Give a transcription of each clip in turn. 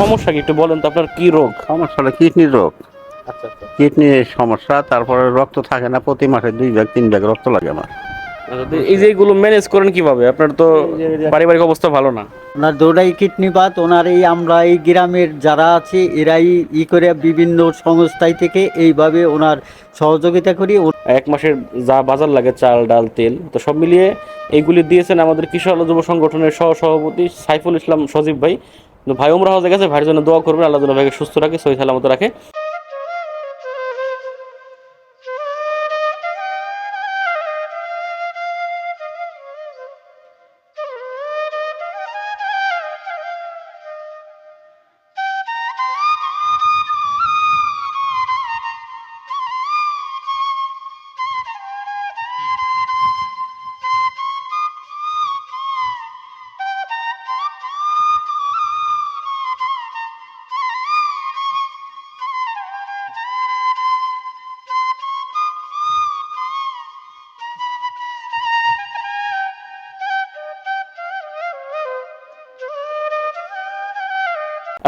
সমস্যা কি? একটু বলেন তো আপনার কি রোগ? সমস্যা হলো কিডনির রোগ। আচ্ছা আচ্ছা। কিডনির সমস্যা তারপরে রক্ত থাকে না প্রতি মাসে দুই ব্যাগ তিন ব্যাগ রক্ত লাগে আমার। এই যে এগুলো ম্যানেজ করেন কীভাবে? আপনার তো পারিবারিক অবস্থা ভালো না। ওনার দৌড়াই কিডনিপাত ওনার এই আমরা এই গ্রামের যারা আছে এরাই ই করে বিভিন্ন সংস্থায় থেকে এইভাবে ওনার সহযোগিতা করি। এক মাসের যা বাজার লাগে চাল ডাল তেল তো সব মিলিয়ে এইগুলি দিয়েছেন আমাদের কৃষক যুব সংগঠনের সহ সভাপতি সাইফুল ইসলাম সজীব ভাই। ভাই ওমরা হজে গেছে, ভাইয়ের জন্য দোয়া করবেন, আল্লাহ তালা ভাইকে সুস্থ রাখে, সহি সালামত রাখে।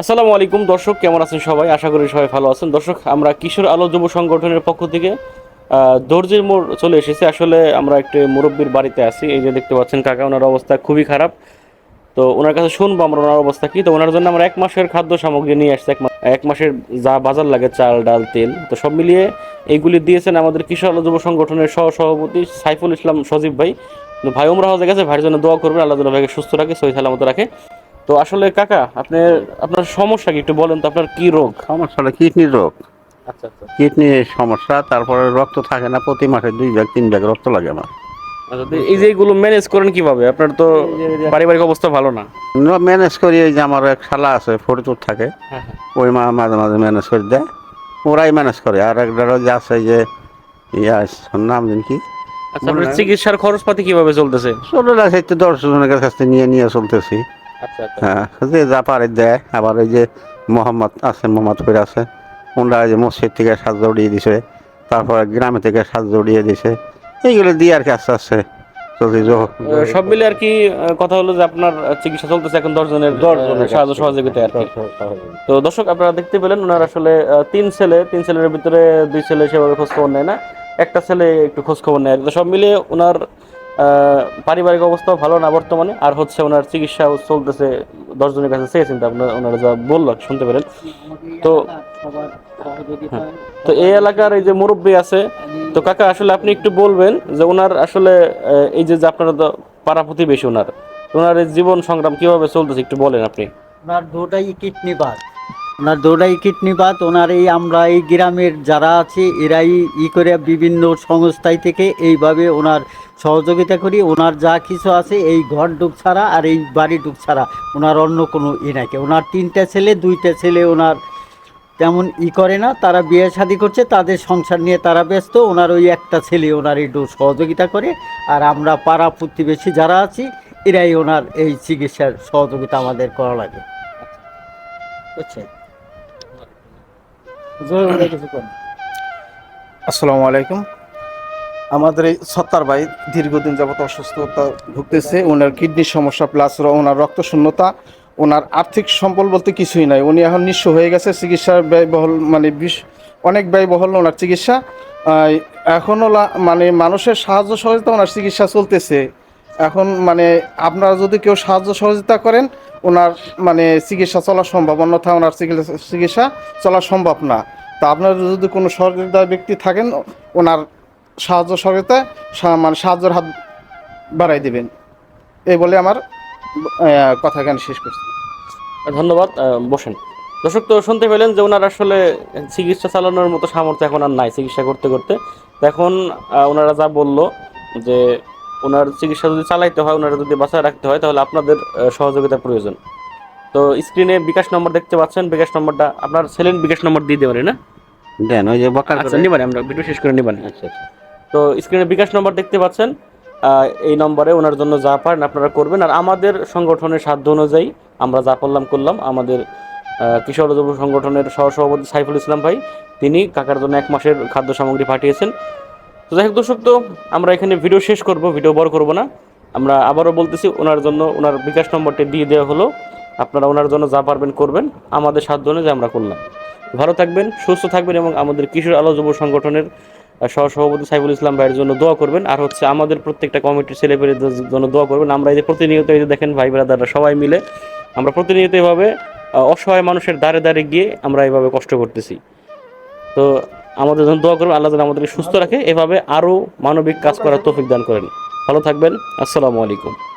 আসসালামু আলাইকুম, দর্শক, কেমন আছেন সবাই? আশা করি সবাই ভালো আছেন। দর্শক, আমরা কিশোর আলো যুব সংগঠনের পক্ষ থেকে দর্জির মোড় চলে এসেছি। আসলে আমরা একটি মুরব্বীর বাড়িতে আছি। এই যে দেখতে পাচ্ছেন, কাকা, ওনার অবস্থা খুবই খারাপ। তো ওনার কাছে শুনব আমরা ওনার অবস্থা কি। তো ওনার জন্য আমরা এক মাসের খাদ্য সামগ্রী নিয়ে আসছি। এক এক মাসের যা বাজার লাগে, চাল, ডাল, তেল। তো সব মিলিয়ে এইগুলি দিয়েছেন আমাদের কিশোর আলো যুব সংগঠনের সহ সভাপতি সাইফুল ইসলাম সজীব ভাই। ভাই ওমরা হয়ে গেছে। ভাইয়ের জন্য দোয়া করবেন। আল্লাহ ভাইকে সুস্থ রাখে, সহি সালামত রাখে। তো আসলে কাকা আপনি আপনার সমস্যা কি একটু বলেন তো আপনার কি রোগ? সমস্যা হলো কিডনির রোগ। আচ্ছা আচ্ছা। কিডনির সমস্যা তারপরে রক্ত থাকে না প্রতি মাসে দুই ব্যাগ তিন ব্যাগ রক্ত লাগে আমার। এই যে এগুলো ম্যানেজ করেন কীভাবে? আপনার তো পারিবারিক অবস্থা ভালো না। ম্যানেজ করি এই যে আমার এক শালা আছে ফরিদপুর থাকে। হ্যাঁ, ওই মা মাঝে মাঝে ম্যানেজ করে দেয়। ওরাই ম্যানেজ করে। আর একটা যে আছে যে ইয়া নাম জানি কি? আচ্ছা আপনার চিকিৎসার খরচপাতি কীভাবে চলতেছে? চলে আছে একটু দশ জনের কাছ থেকে নিয়ে নিয়ে চলতেছি। আচ্ছা আচ্ছা হ্যাঁ যে যা পারে দেয়। আবার ওই যে মোহাম্মদ আছে মোহাম্মদ ফির আছে ওনারা যে মসজিদ থেকে সাহায্য উড়িয়ে দিছে তারপরে গ্রামে থেকে সাহায্য উড়িয়ে দিছে। এইগুলো দিয়ে আর কি আস্তে আস্তে সব মিলে আর কি কথা হলো যে আপনার চিকিৎসা চলতেছে এখন দশ জনের সাহায্য সহযোগিতা আর কি। তো দর্শক আপনারা দেখতে পেলেন ওনার আসলে তিন ছেলে তিন ছেলের ভিতরে দুই ছেলে সেভাবে খোঁজ খবর নেয় না। একটা ছেলে একটু খোঁজ খবর নেয় আর সব মিলিয়ে ওনার পারিবারিক অবস্থাও ভালো না বর্তমানে, আর হচ্ছে ওনার চিকিৎসাও চলতেছে দশ জনের কাছে চেয়েছেন আপনার, ওনারা যা বলল শুনতে পেলেন। তো তো এই এলাকার এই যে মুরব্বী আছে, তো কাকা, আসলে আপনি একটু বলবেন যে ওনার আসলে এই যে আপনারা তো পাড়া প্রতিবেশী ওনার ওনার জীবন সংগ্রাম কীভাবে চলতেছে, একটু বলেন আপনি। ওনার দুটাই কিডনি কিডনিপাত ওনার দৌড়াই কিডনিপাত ওনার এই আমরা এই গ্রামের যারা আছে, এরাই ই করে বিভিন্ন সংস্থায় থেকে এইভাবে ওনার সহযোগিতা করি। ওনার যা কিছু আছে, এই ঘর ডুব ছাড়া আর এই বাড়ি ডুব ছাড়া ওনার অন্য কোনো ই নাকি ওনার তিনটা ছেলে, দুইটা ছেলে ওনার তেমন ই করে না, তারা বিয়ে শাদি করছে, তাদের সংসার নিয়ে তারা ব্যস্ত, ওনার ওই একটা ছেলে ওনার একটু সহযোগিতা করে। আর আমরা পাড়া প্রতিবেশী যারা আছি, এরাই ওনার এই চিকিৎসার সহযোগিতা আমাদের করা লাগে। বুঝছেন? আসসালামু আলাইকুম। আমাদের এই সত্তার ভাই দীর্ঘদিন যাবত অসুস্থতা ভুগতেছে ওনার কিডনির সমস্যা প্লাস ওনার রক্ত শূন্যতা ওনার আর্থিক সম্বল বলতে কিছুই নাই। উনি এখন নিঃস্ব হয়ে গেছে চিকিৎসার ব্যয়বহুল মানে বিশ অনেক ব্যয়বহুল ওনার চিকিৎসা। এখনও মানে মানুষের সাহায্য সহযোগিতা ওনার চিকিৎসা চলতেছে। এখন মানে আপনারা যদি কেউ সাহায্য সহযোগিতা করেন, ওনার মানে চিকিৎসা চলা সম্ভব, অন্যথা ওনার চিকিৎসা চলা সম্ভব না। তা আপনারা যদি কোনো সহযোগিতা ব্যক্তি থাকেন, ওনার সাহায্য সহযোগিতা মানে সাহায্যের হাত বাড়াই দেবেন। এই বলে আমার কথা এখানে শেষ করছি। ধন্যবাদ বসেন। দর্শক, তো শুনতে পেলেন যে ওনার আসলে চিকিৎসা চালানোর মতো সামর্থ্য এখন আর নাই, চিকিৎসা করতে করতে। এখন ওনারা যা বলল যে ওনার চিকিৎসা যদি চালাইতে হয় ওনারা যদি বাঁচায় রাখতে হয় তাহলে আপনাদের সহযোগিতা প্রয়োজন। তো স্ক্রিনে বিকাশ নম্বর দেখতে পাচ্ছেন বিকাশ নম্বরটা আপনার ছেলের বিকাশ নম্বর দিয়ে দেবেন না? দেন ওই যে বকার আচ্ছা নিবানি আমরা ভিডিও শেষ করে নিবানি আচ্ছা আচ্ছা। তো স্ক্রিনে বিকাশ নম্বর দেখতে পাচ্ছেন এই নম্বরে ওনার জন্য যা পারেন আপনারা করবেন। আর আমাদের সংগঠনের সাধ্য অনুযায়ী আমরা যা করলাম করলাম। আমাদের কিশোর যুব সংগঠনের সহসভাপতি সাইফুল ইসলাম ভাই তিনি কাকার জন্য এক মাসের খাদ্য সামগ্রী পাঠিয়েছেন। তো যাই হোক দর্শক, তো আমরা এখানে ভিডিও শেষ করব ভিডিও বড় করব না। আমরা আবারও বলতেছি, ওনার জন্য, ওনার বিকাশ নম্বরটি দিয়ে দেওয়া হলো। আপনারা ওনার জন্য যা পারবেন করবেন, আমাদের সাধ্য অনুযায়ী আমরা করলাম। ভালো থাকবেন, সুস্থ থাকবেন এবং আমাদের কিশোর আলো যুব সংগঠনের সহসভাপতি সাইফুল ইসলাম ভাইয়ের জন্য দোয়া করবেন। আর হচ্ছে আমাদের প্রত্যেকটা কমিটির ছেলেপেলেদের জন্য দোয়া করবেন। আমরা এই যে প্রতিনিয়ত এই যে দেখেন ভাই ব্রাদাররা সবাই মিলে, আমরা প্রতিনিয়ত এভাবে অসহায় মানুষের দ্বারে দ্বারে গিয়ে আমরা এভাবে কষ্ট করতেছি। তো আমাদের জন্য দোয়া করবেন, আল্লাহ যেন আমাদেরকে সুস্থ রাখে। এভাবে আরও মানবিক কাজ করার তৌফিক দান করেন। ভালো থাকবেন। আসসালামু আলাইকুম।